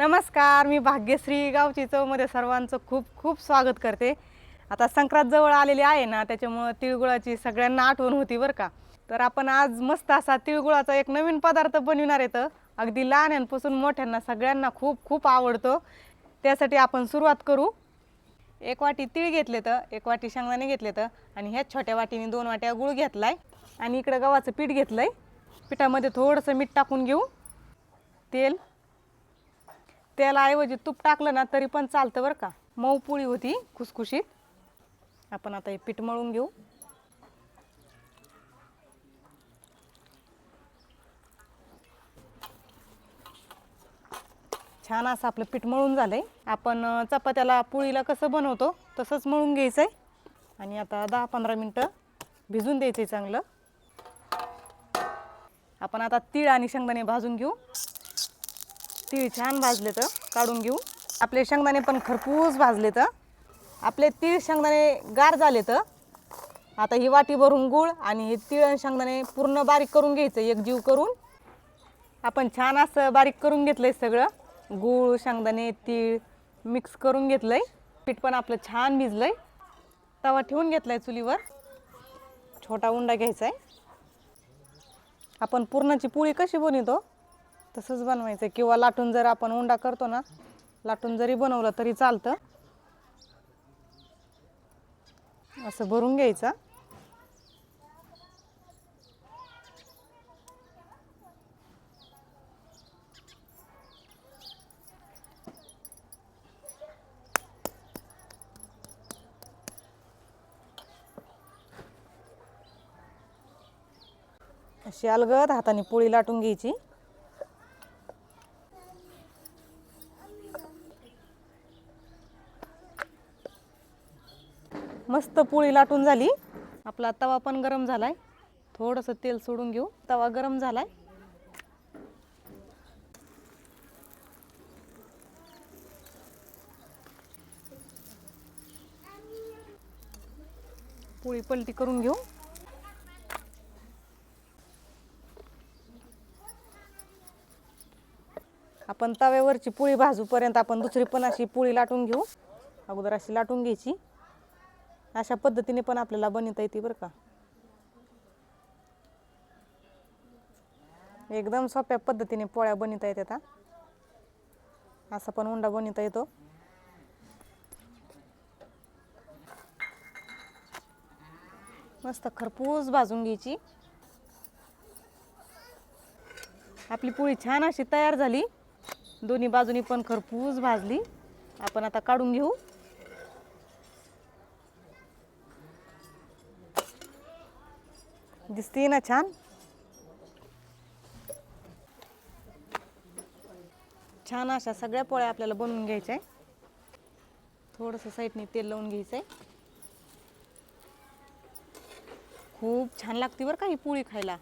नमस्कार मी भाग्यश्री गावची चवमध्ये सर्वांचं खूप खूप स्वागत करते. आता संक्रांत जवळ आलेली आहे ना त्याच्यामुळं तिळगुळाची सगळ्यांना आठवण होती बरं का. तर आपण आज मस्त असा तिळगुळाचा एक नवीन पदार्थ बनविणार येतं अगदी लहान्यांपासून मोठ्यांना सगळ्यांना खूप खूप आवडतो. त्यासाठी आपण सुरुवात करू. एक वाटी तीळ घेतले तर एक वाटी शेंगदाणे घेतले तर आणि ह्याच छोट्या वाटीने दोन वाट्या गुळ आहे आणि इकडं गव्हाचं पीठ घेतलं आहे पिठामध्ये थोडंसं मीठ टाकून घेऊ. तेल. तेलाऐवजी तूप टाकलं ना तरी पण चालतं बरं का. मऊ पोळी होती खुसखुशीत. आपण आता हे पीठ मळून घेऊ. छान असं आपलं पीठ मळून झालं आहे आपण चपात्याला पोळीला कसं बनवतो तसंच मळून घ्यायचं आहे आणि आता दहा पंधरा मिनटं भिजून द्यायचं आहे चांगलं. आपण आता तीळ आणि शेंगदाणे भाजून घेऊ. तीळ छान भाजले तर काढून घेऊ. आपले शेंगदाणे पण खरपूस भाजले तर आपले तीळ शेंगदाणे गार झाले तर आता ही वाटी भरून गूळ आणि हे तीळ आणि शेंगदाणे पूर्ण बारीक करून घ्यायचं एक जीव करून. आपण छान असं बारीक करून घेतलंय सगळं. गूळ शेंगदाणे तीळ मिक्स करून घेतलंय. पीठ पण आपलं छान भिजलंय. तवा ठेवून घेतलाय चुलीवर. छोटा उंडा घ्यायचा आहे आपण पुरणाची पोळी कशी बनवतो? तसंच बनवायचं किंवा लाटून जर आपण उंडा करतो ना लाटून जरी बनवलं तरी चालतं. असं भरून घ्यायचं. अशी अलगद हाताने पोळी लाटून घ्यायची. मस्त पोळी लाटून झाली. आपला तवा पण गरम झालाय. थोडंसं तेल सोडून घेऊ. तवा गरम झालाय. पोळी पलटी करून घेऊ. आपण तव्यावरची पोळी भाजूपर्यंत आपण दुसरी पण अशी पोळी लाटून घेऊ. अगोदर अशी लाटून घ्यायची. अशा पद्धतीने पण आपल्याला बनवता येते बरं का. एकदम सोप्या पद्धतीने पोळ्या बनवता येतात असा पण उंडा बनवता येतो. मस्त खरपूस भाजून घ्यायची. आपली पोळी छान अशी तयार झाली. दोन्ही बाजूनी पण खरपूस भाजली. आपण आता काढून घेऊ. दिसते ना छान? छान अशा सगळ्या पोळ्या आपल्याला बनवून घ्यायच्या आहे. थोडंसं साईडने तेल लावून घ्यायचं आहे. खूप छान लागते बरं का ही पोळी खायला.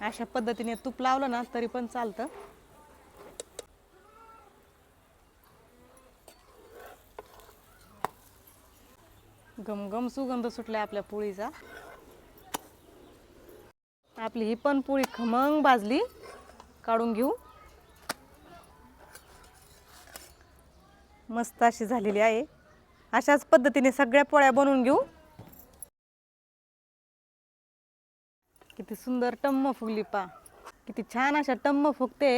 अशा पद्धतीने तूप लावलं ना तरी पण चालतं. गमगम सुगंध सुटलाय आपल्या पोळीचा. आपली ही पण पोळी खमंग भाजली. काढून घेऊ. मस्त अशी झालेली आहे. अशाच पद्धतीने सगळ्या पोळ्या बनवून घेऊ. किती सुंदर टम्म फुगली पा. किती छान अशा टम्म फुगते.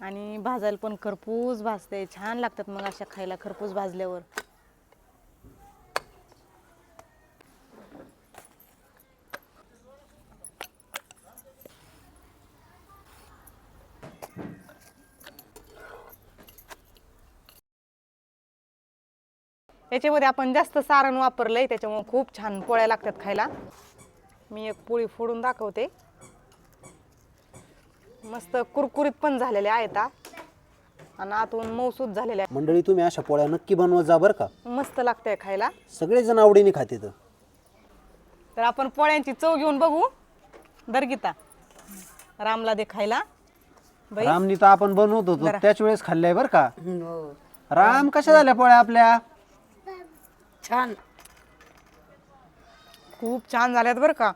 आणि भाजायला पण खरपूस भाजते. छान लागतात मग अशा खायला खरपूस भाजल्यावर. याच्यामध्ये आपण जास्त सारण वापरलंय त्याच्यामुळे खूप छान पोळ्या लागतात खायला. मी एक पोळी फोडून दाखवते. मस्त कुरकुरीत पण झालेल्या आहेत हा. आणि आतून मऊसूत झालेल्या मंडळी तुम्ही अशा पोळ्या नक्की बनवत जा बरं का. मस्त लागतंय खायला. सगळेजण आवडीने खाते तर. तर आपण पोळ्यांची चव घेऊन बघू. दर्गिता रामला दे खायला. बाई. रामनी तर आपण बनवत होतो. त्याच वेळेस खाल्लंय बरं का. राम कशा झाल्या पोळ्या आपल्या? छान. खूप छान झाल्यात बरं का.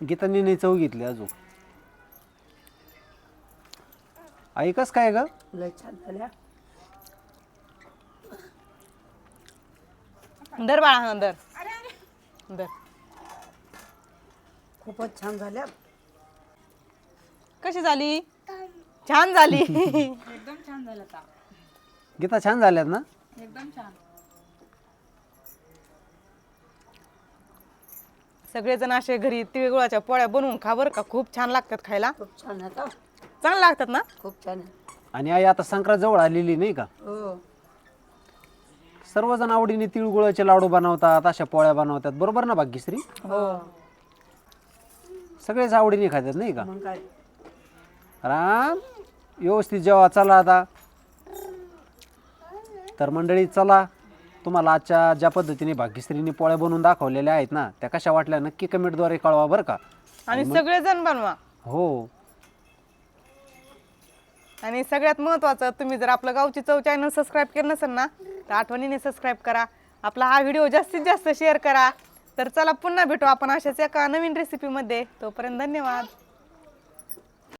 गीतांनी नाही चव घेतली अजून. आई कस काय ग? लय छान झाल्या. दर बाळा हा दर दर खूपच छान झाल्या. कशी झाली? छान झाली. गीता छान झाल्यात ना? सगळेजण असे घरी तिळगुळाच्या पोळ्या बनवून खा बरं का. खूप छान लागतात खायला. खूप छान लागतात ना? खूप छान आहे. आणि आई आता संक्रांत जवळ आलेली नाही का? हो. सर्वजण आवडीने तिळगुळाचे लाडू बनवतात अशा पोळ्या बनवतात. बरोबर ना भाग्यश्री? हो. सगळेच आवडीने खातात नाही का? मग काय? राम. व्यवस्थित जेव्हा चला आता. तर मंडळी चला तुम्हाला आजच्या ज्या पद्धतीने भाग्यश्रीने पोळ्या बनवून दाखवलेल्या आहेत ना त्या कशा वाटल्या नक्की कमेंटद्वारे कळवा बरं का. आणि सगळेजण बनवा. हो. आणि सगळ्यात महत्त्वाचं तुम्ही जर आपलं गावची चव चॅनल सबस्क्राईब केलं नसेल ना तर आठवणीने सबस्क्राईब करा. आपला हा व्हिडिओ जास्तीत जास्त शेअर करा. तर चला पुन्हा भेटू आपण अशाच एका नवीन रेसिपीमध्ये तोपर्यंत धन्यवाद.